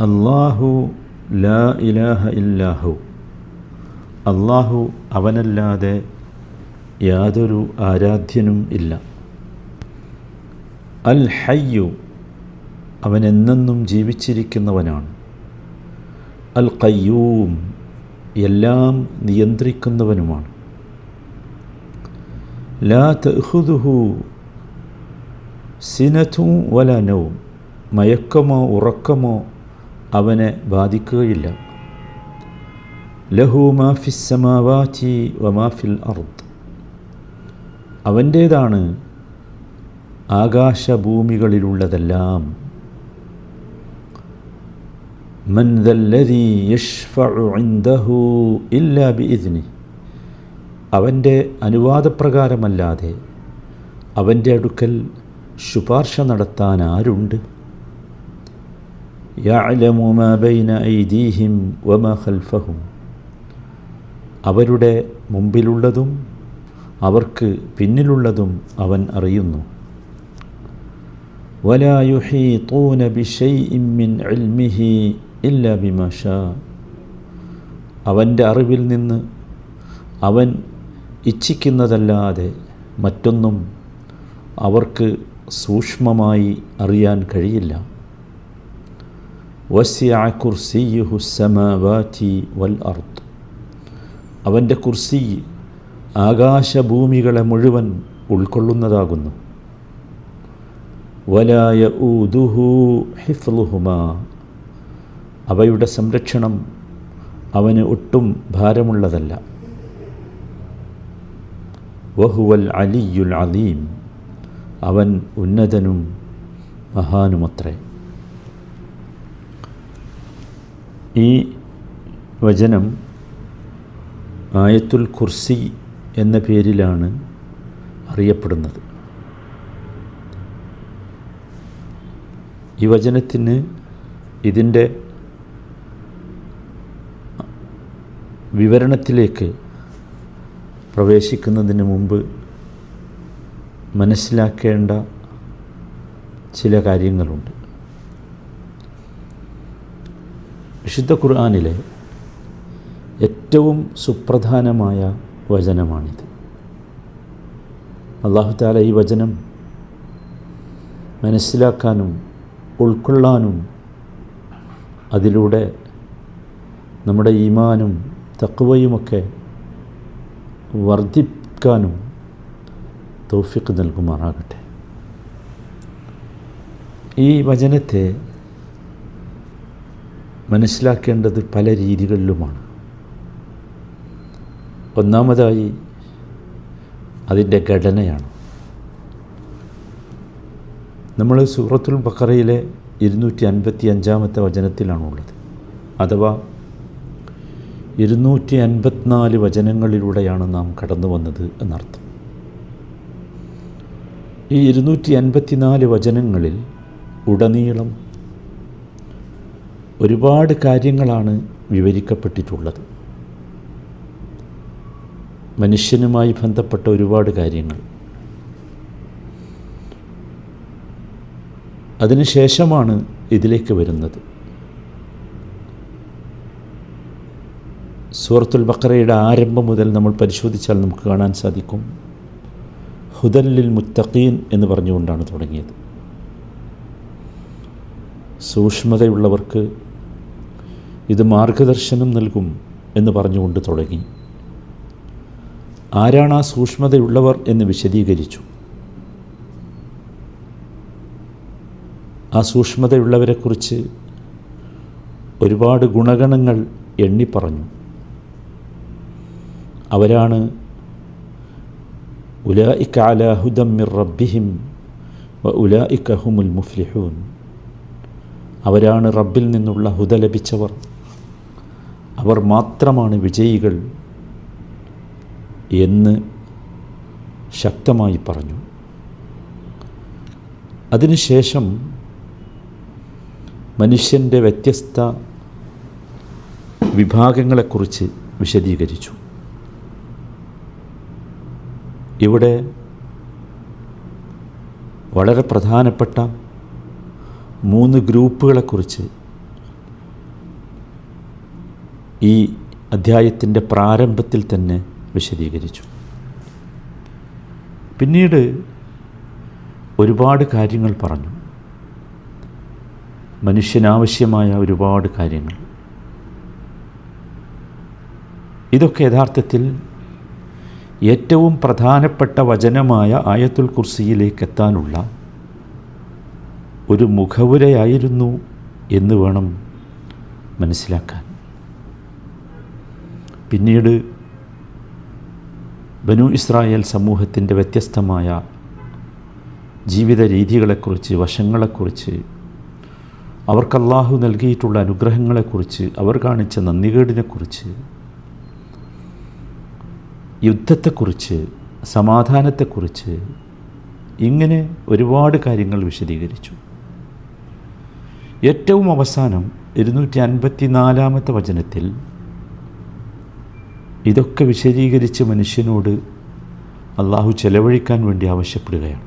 അള്ളാഹു ലാ ഇലാഹ ഇല്ലാഹു അള്ളാഹു അവനല്ലാതെ യാതൊരു ആരാധ്യനും ഇല്ല. അൽ ഹയ്യു അവൻ എന്നെന്നും ജീവിച്ചിരിക്കുന്നവനാണ്. അൽ കയ്യൂം എല്ലാം നിയന്ത്രിക്കുന്നവനുമാണ്. ലാ തഹുദുഹു സിനഥു വലനവും മയക്കമോ ഉറക്കമോ അവനെ ബാധിക്കുകയില്ല. ലഹു മാഫിസ് സമാവാചി വമാഫിൽ അർദ്. അവന്റേതാണ് ആകാശഭൂമികളിലുള്ളതെല്ലാം. മൻ ദല്ലദീ യഷ്ഫഉ ഇൻദഹു ഇല്ലാ അവന്റെ അനുവാദപ്രകാരമല്ലാതെ അവന്റെ അടുക്കൽ ശുപാർശ നടത്താൻ ആരുണ്ട് يعلم ما بين ഐദീഹിം وما خلفهم അവരുടെ മുമ്പിലുള്ളതും അവർക്ക് പിന്നിലുള്ളതും അവൻ അറിയുന്നു. അവന്റെ അറിവിൽ നിന്ന് അവൻ ഇച്ഛിക്കുന്നതല്ലാതെ മറ്റൊന്നും അവർക്ക് സൂക്ഷ്മമായി അറിയാൻ കഴിയില്ല. വസ്യ കുർസിയുഹു സമാവാറ്റി വൽ അർത്ത് അവന്റെ കുർസി ആകാശഭൂമികളെ മുഴുവൻ ഉൾക്കൊള്ളുന്നതാകുന്നു. വലായ ഊദുഹു ഹിഫ്ലുഹുമ. അവയുടെ സംരക്ഷണം അവന് ഒട്ടും ഭാരമുള്ളതല്ല. വഹുവൽ അലിയുൽ അലീം. അവൻ ഉന്നതനും മഹാനുമത്രേ. ഈ വചനം ആയത്തുൽ കുർസി എന്ന പേരിലാണ് അറിയപ്പെടുന്നത്. ഈ വചനത്തിന് ഇതിന്റെ വിവരണത്തിലേക്ക് പ്രവേശിക്കുന്നതിന് മുമ്പ് മനസ്സിലാക്കേണ്ട ചില കാര്യങ്ങളുണ്ട്. വിശുദ്ധ ഖുർആാനിലെ ഏറ്റവും സുപ്രധാനമായ വചനമാണിത്. അള്ളാഹു താല ഈ വചനം മനസ്സിലാക്കാനും ഉൾക്കൊള്ളാനും അതിലൂടെ നമ്മുടെ ഈമാനും തക്കവയുമൊക്കെ വർദ്ധിക്കാനും തൗഫിക്ക് നൽകുമാറാകട്ടെ. ഈ വചനത്തെ മനസ്സിലാക്കേണ്ടത് പല രീതികളിലുമാണ്. ഒന്നാമതായി അതിന്റെ ഘടനയാണ്. നമ്മൾ സൂറത്തുൽ ബക്കറയിലെ ഇരുന്നൂറ്റി അൻപത്തി അഞ്ചാമത്തെ വചനത്തിലാണുള്ളത്. അഥവാ ഇരുന്നൂറ്റി അൻപത്തിനാല് വചനങ്ങളിലൂടെയാണ് നാം കടന്നു വന്നത് എന്നർത്ഥം. ഈ ഇരുന്നൂറ്റി അൻപത്തിനാല് വചനങ്ങളിൽ ഉടനീളം ഒരുപാട് കാര്യങ്ങളാണ് വിവരിക്കപ്പെട്ടിട്ടുള്ളത്. മനുഷ്യനുമായി ബന്ധപ്പെട്ട ഒരുപാട് കാര്യങ്ങൾ. അതിനുശേഷമാണ് ഇതിലേക്ക് വരുന്നത്. സൂറത്തുൽ ബക്കറയുടെ ആരംഭം മുതൽ നമ്മൾ പരിശോധിച്ചാൽ നമുക്ക് കാണാൻ സാധിക്കും. ഹുദല്ലിൽ മുത്തഖീൻ എന്ന് പറഞ്ഞുകൊണ്ടാണ് തുടങ്ങിയത്. സൂക്ഷ്മതയുള്ളവർക്ക് ഇത് മാർഗദർശനം നൽകും എന്ന് പറഞ്ഞുകൊണ്ട് തുടങ്ങി. ആരാണ് ആ സൂക്ഷ്മതയുള്ളവർ എന്ന് വിശദീകരിച്ചു. ആ സൂക്ഷ്മതയുള്ളവരെക്കുറിച്ച് ഒരുപാട് ഗുണഗണങ്ങൾ എണ്ണിപ്പറഞ്ഞു അവരാണ് ഉലായിക്ക അല ഹുദം മിർ റബ്ബിഹിം വ ഉലായിക്ക ഹുമുൽ മുഫ്ലിഹൂൻ. അവരാണ് റബ്ബിൽ നിന്നുള്ള ഹുദ ലഭിച്ചവർ. അവർ മാത്രമാണ് വിജയികൾ എന്ന് ശക്തമായി പറഞ്ഞു. അതിനുശേഷം മനുഷ്യന്റെ വ്യത്യസ്ത വിഭാഗങ്ങളെക്കുറിച്ച് വിശദീകരിച്ചു. ഇവിടെ വളരെ പ്രധാനപ്പെട്ട മൂന്ന് ഗ്രൂപ്പുകളെക്കുറിച്ച് ഈ അധ്യായത്തിന്റെ പ്രാരംഭത്തിൽ തന്നെ വിശദീകരിച്ചു. പിന്നീട് ഒരുപാട് കാര്യങ്ങൾ പറഞ്ഞു. മനുഷ്യനാവശ്യമായ ഒരുപാട് കാര്യങ്ങൾ. ഇതൊക്കെ യഥാർത്ഥത്തിൽ ഏറ്റവും പ്രധാനപ്പെട്ട വചനമായ ആയത്തുൽ കുർസിയിലേക്ക് എത്താനുള്ള ഒരു മുഖവുരയായിരുന്നു എന്ന് വേണം മനസ്സിലാക്കാൻ. പിന്നീട് ബനു ഇസ്രായേൽ സമൂഹത്തിന്റെ വ്യത്യസ്തമായ ജീവിത രീതികളെക്കുറിച്ച് വശങ്ങളെക്കുറിച്ച് അവർക്ക് അള്ളാഹു നൽകിയിട്ടുള്ള അനുഗ്രഹങ്ങളെക്കുറിച്ച് അവർ കാണിച്ച നന്ദികേടിനെക്കുറിച്ച് യുദ്ധത്തെക്കുറിച്ച് സമാധാനത്തെക്കുറിച്ച് ഇങ്ങനെ ഒരുപാട് കാര്യങ്ങൾ വിശദീകരിച്ചു. ഏറ്റവും അവസാനം ഇരുന്നൂറ്റി അൻപത്തി നാലാമത്തെ വചനത്തിൽ ഇതൊക്കെ വിശദീകരിച്ച് മനുഷ്യനോട് അള്ളാഹു ചെലവഴിക്കാൻ വേണ്ടി ആവശ്യപ്പെടുകയാണ്.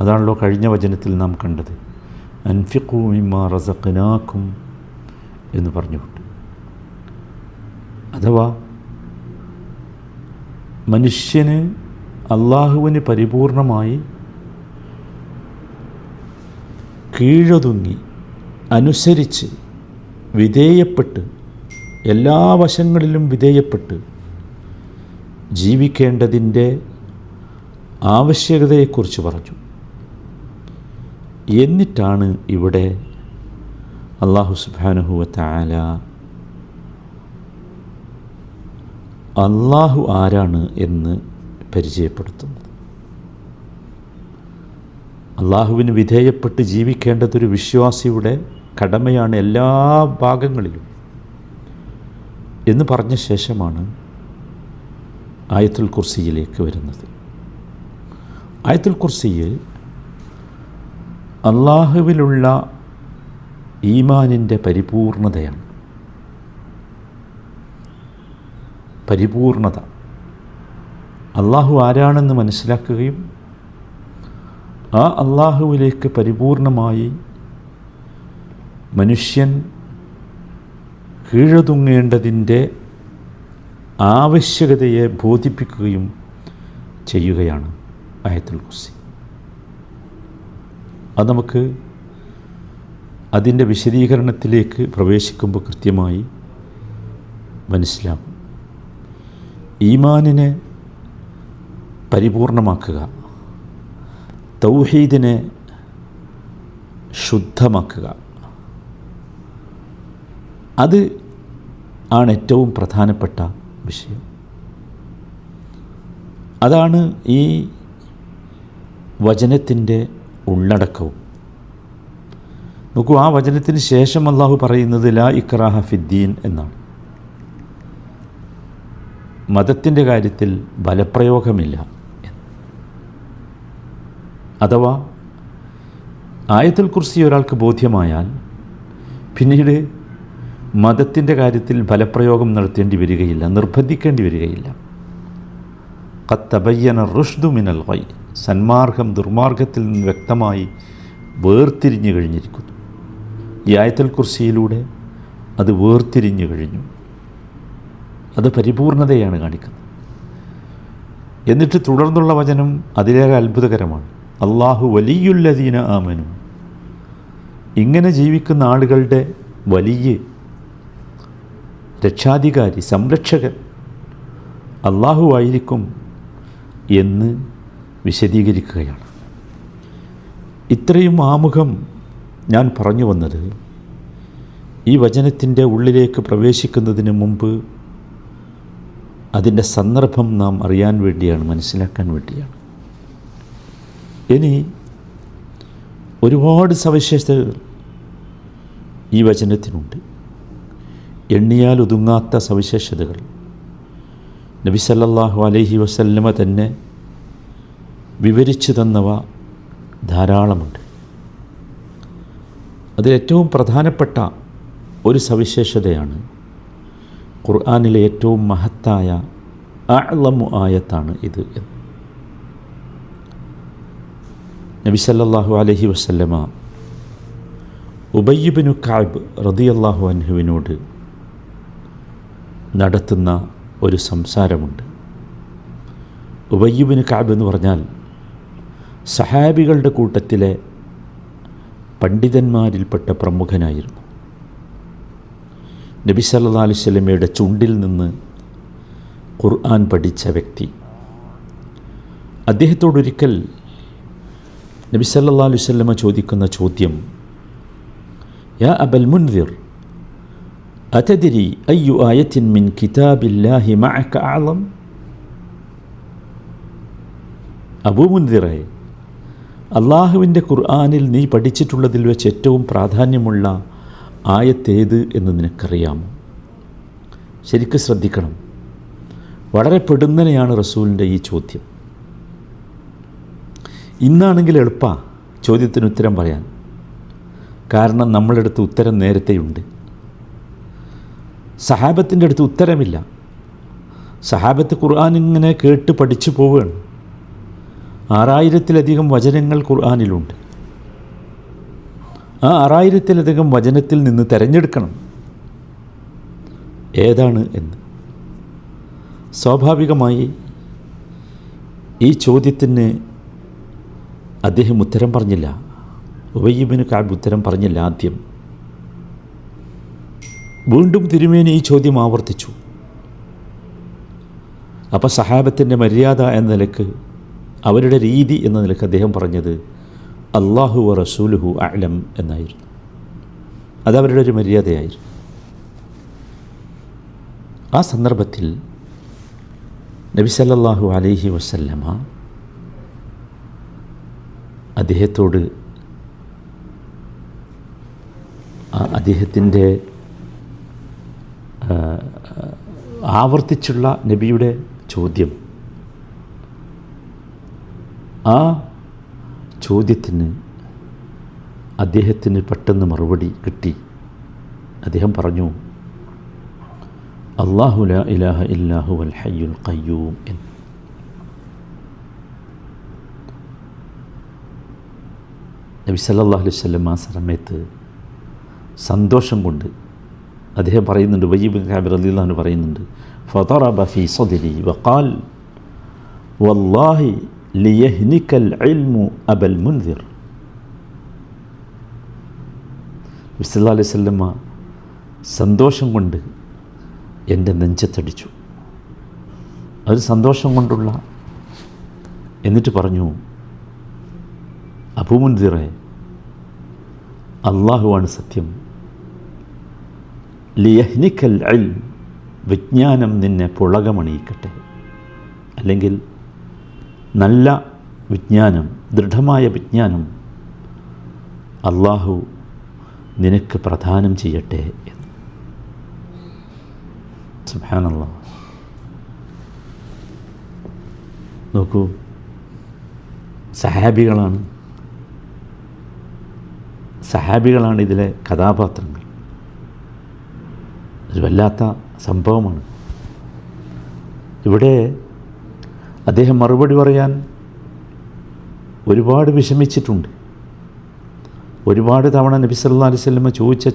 അതാണല്ലോ കഴിഞ്ഞ വചനത്തിൽ നാം കണ്ടത്. അൻഫിഖു മിമ്മ റസഖനാക്കും എന്ന് പറഞ്ഞുകൊണ്ട്. അഥവാ മനുഷ്യന് അള്ളാഹുവിന് പരിപൂർണമായി കീഴൊതുങ്ങി അനുസരിച്ച് വിധേയപ്പെട്ട് എല്ലാ വശങ്ങളിലും വിധേയപ്പെട്ട് ജീവിക്കേണ്ടതിന്റെ ആവശ്യകതയെക്കുറിച്ച് പറഞ്ഞു. എന്നിട്ടാണ് ഇവിടെ അള്ളാഹു സുബാനുഹുവ താല അള്ളാഹു ആരാണ് എന്ന് പരിചയപ്പെടുത്തുന്നത്. അള്ളാഹുവിന് വിധേയപ്പെട്ട് ജീവിക്കേണ്ടതൊരു വിശ്വാസിയുടെ കടമയാണ് എല്ലാ ഭാഗങ്ങളിലും എന്ന് പറഞ്ഞ ശേഷമാണ് ആയത്തുൽ കുർസിയിലേക്ക് വരുന്നത്. ആയത്തുൽ കുർസിയിൽ അള്ളാഹുവിലുള്ള ഈമാനിന്റെ പരിപൂർണതയാണ്. പരിപൂർണത. അള്ളാഹു ആരാണെന്ന് മനസ്സിലാക്കുകയും ആ അള്ളാഹുവിലേക്ക് പരിപൂർണമായി മനുഷ്യൻ കീഴതുങ്ങേണ്ടതിന്റെ ആവശ്യകതയെ ബോധിപ്പിക്കുകയും ചെയ്യുകയാണ് ആയത്തുൽ കുസി അത് നമുക്ക് അതിന്റെ വിശദീകരണത്തിലേക്ക് പ്രവേശിക്കുമ്പോൾ കൃത്യമായി മനസ്സിലാകും ഈമാനിനെ പരിപൂർണമാക്കുക തൗഹീദിനെ ശുദ്ധമാക്കുക. അത് ആണ് ഏറ്റവും പ്രധാനപ്പെട്ട വിഷയം. അതാണ് ഈ വചനത്തിന്റെ ഉള്ളടക്കവും. നോക്കൂ ആ വചനത്തിന് ശേഷം അള്ളാഹു പറയുന്നത് ലാ ഇക്രാഹ ഫിദ്ദീൻ എന്നാണ്. മതത്തിന്റെ കാര്യത്തിൽ ബലപ്രയോഗമില്ല അഥവാ ആയത്തുൽ കുർസി ഒരാൾക്ക് ബോധ്യമായാൽ പിന്നീട് മതത്തിന്റെ കാര്യത്തിൽ ഫലപ്രയോഗം നടത്തേണ്ടി വരികയില്ല നിർബന്ധിക്കേണ്ടി വരികയില്ല. കത്തബയ്യന റുഷ്ദു മിനൽ വൈ സന്മാർഗം ദുർമാർഗത്തിൽ നിന്ന് വ്യക്തമായി വേർതിരിഞ്ഞു കഴിഞ്ഞിരിക്കുന്നു. ഈ ആയത്തൽ കുർസിയിലൂടെ അത് വേർതിരിഞ്ഞു കഴിഞ്ഞു. അത് പരിപൂർണതയാണ് കാണിക്കുന്നത്. എന്നിട്ട് തുടർന്നുള്ള വചനം അതിലേറെ അത്ഭുതകരമാണ്. അള്ളാഹു വലിയുല്ലദീന ആമനു. ഇങ്ങനെ ജീവിക്കുന്ന ആളുകളുടെ വലിയ രക്ഷാധികാരി സംരക്ഷകൻ അള്ളാഹു ആയിരിക്കും എന്ന് വിശദീകരിക്കുകയാണ്. ഇത്രയും ആമുഖം ഞാൻ പറഞ്ഞു വന്നത് ഈ വചനത്തിന്റെ ഉള്ളിലേക്ക് പ്രവേശിക്കുന്നതിന് മുമ്പ് അതിന്റെ സന്ദർഭം നാം അറിയാൻ വേണ്ടിയാണ് മനസ്സിലാക്കാൻ വേണ്ടിയാണ്. ഇനി ഒരുപാട് സവിശേഷതകൾ ഈ വചനത്തിനുണ്ട്. എണ്ണിയാൽ ഒതുങ്ങാത്ത സവിശേഷതകൾ. നബി സല്ലല്ലാഹു അലൈഹി വസല്ലമ തന്നെ വിവരിച്ചു തന്നവ ധാരാളമുണ്ട്. അതിലേറ്റവും പ്രധാനപ്പെട്ട ഒരു സവിശേഷതയാണ്. ഖുർആാനിലെ ഏറ്റവും മഹത്തായ അളമു ആയത്താണ് ഇത് എന്ന്. നബി സല്ലല്ലാഹു അലൈഹി വസല്ലമ ഉബയ്യുബിനു കാബ് റതിയല്ലാഹു അൻഹുവിനോട് നടത്തുന്ന ഒരു സംസാരമുണ്ട്. ഉബയ്യുബിന് കാബ് എന്ന് പറഞ്ഞാൽ സഹാബികളുടെ കൂട്ടത്തിലെ പണ്ഡിതന്മാരിൽപ്പെട്ട പ്രമുഖനായിരുന്നു. നബി സല്ലാ അലുസല്ലമയുടെ ചുണ്ടിൽ നിന്ന് ഖുർആൻ പഠിച്ച വ്യക്തി. അദ്ദേഹത്തോടൊരിക്കൽ നബി സല്ലാ അലുസല്ലമ ചോദിക്കുന്ന ചോദ്യം യാ അബൽ മുൻവിർ أتدري أي آية من كتاب الله معك أعظم അബൂ മുൻതിറെ അള്ളാഹുവിൻ്റെ ഖുർആാനിൽ നീ പഠിച്ചിട്ടുള്ളതിൽ വെച്ച് ഏറ്റവും പ്രാധാന്യമുള്ള ആയത്തേത് എന്ന് നിനക്കറിയാമോ ശരിക്കും ശ്രദ്ധിക്കണം വളരെ പെടുന്നനെയാണ് റസൂലിൻ്റെ ഈ ചോദ്യം ഇന്നാണെങ്കിൽ എളുപ്പ ചോദ്യത്തിന് ഉത്തരം പറയാൻ കാരണം നമ്മളെടുത്ത് ഉത്തരം നേരത്തെയുണ്ട് സഹാബത്തിന്റെ അടുത്ത് ഉത്തരമില്ല. സഹാബത്ത് ഖുർആൻ ഇങ്ങനെ കേട്ട് പഠിച്ചു പോവുകയാണ്. ആറായിരത്തിലധികം വചനങ്ങൾ ഖുർആാനിലുണ്ട്. ആ ആറായിരത്തിലധികം വചനത്തിൽ നിന്ന് തിരഞ്ഞെടുക്കണം. ഏതാണ് എന്ന്. സ്വാഭാവികമായി ഈ ചോദ്യത്തിന് അദ്ദേഹം ഉത്തരം പറഞ്ഞില്ല. ഉബയ്യബിന് കാബ് ഉത്തരം പറഞ്ഞില്ല ആദ്യം. വീണ്ടും തിരുമേനി ഈ ചോദ്യം ആവർത്തിച്ചു. അപ്പം സഹാബത്തിന്റെ മര്യാദ എന്ന നിലയ്ക്ക് അവരുടെ രീതി എന്ന നിലയ്ക്ക് അദ്ദേഹം പറഞ്ഞത് അള്ളാഹു റസൂലുഹു അലം എന്നായിരുന്നു. അതവരുടെ ഒരു മര്യാദയായിരുന്നു. ആ സന്ദർഭത്തിൽ നബി സല്ലല്ലാഹു അലൈഹി വസല്ലമ അദ്ദേഹത്തോട് അദ്ദേഹത്തിന്റെ ആവർത്തിച്ചുള്ള നബിയുടെ ചോദ്യം. ആ ചോദ്യത്തിന് അദ്ദേഹത്തിന് പെട്ടെന്ന് മറുപടി കിട്ടി. അദ്ദേഹം പറഞ്ഞു അള്ളാഹു ല ഇലാഹ ഇല്ലാഹു അൽ ഹയ്യുൽ ഖയ്യൂം എന്ന്. നബി സല്ലാ അലൈവല്ലം ആ സമയത്ത് സന്തോഷം കൊണ്ട് അദ്ദേഹം പറയുന്നുണ്ട് വജീബ് ഖാബിർ അലിള്ളാഹു പറയുന്നുണ്ട് ഫതറബ ഫി സദരി വഖാൽ വല്ലാഹി ലിയഹ്നിക്കൽ ഇൽമു അബൽ മുൻദിർ വിസ്ലാ അലൈഹി സ്വല്ലമ്മ സന്തോഷം കൊണ്ട് എന്റെ നെഞ്ചത്തടിച്ചു. അത് സന്തോഷം കൊണ്ടുള്ള എന്നിട്ട് പറഞ്ഞു അബുമുൻദിറെ അള്ളാഹുവാണ് സത്യം. ലിയഹ്നിക്കൽ അൽ വിജ്ഞാനം നിന്നെ പുളകമണിയിക്കട്ടെ. അല്ലെങ്കിൽ നല്ല വിജ്ഞാനം ദൃഢമായ വിജ്ഞാനം അള്ളാഹു നിനക്ക് പ്രദാനം ചെയ്യട്ടെ എന്ന്. സുഹാനുള്ള നോക്കൂ സഹാബികളാണ്. സഹാബികളാണ് ഇതിലെ കഥാപാത്രങ്ങൾ. ഒരു വല്ലാത്ത സംഭവമാണ്. ഇവിടെ അദ്ദേഹം മറുപടി പറയാൻ ഒരുപാട് വിഷമിച്ചിട്ടുണ്ട്. ഒരുപാട് തവണ നബി സല്ലാ അലൈഹി സ്വലമ ചോദിച്ച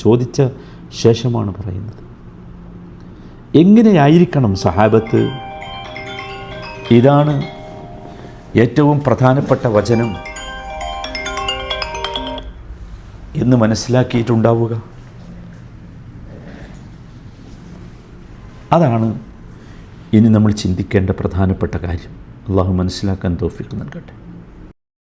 ചോദിച്ച ശേഷമാണ് പറയുന്നത്. എങ്ങനെയായിരിക്കണം സഹാബത്ത്? ഇതാണ് ഏറ്റവും പ്രധാനപ്പെട്ട വചനം എന്ന് മനസ്സിലാക്കിയിട്ടുണ്ടാവുക. അതാണ് ഇനി നമ്മൾ ചിന്തിക്കേണ്ട പ്രധാനപ്പെട്ട കാര്യം. അള്ളാഹു മനസ്സിലാക്കാൻ തോഫിക്ക് നൽകട്ടെ.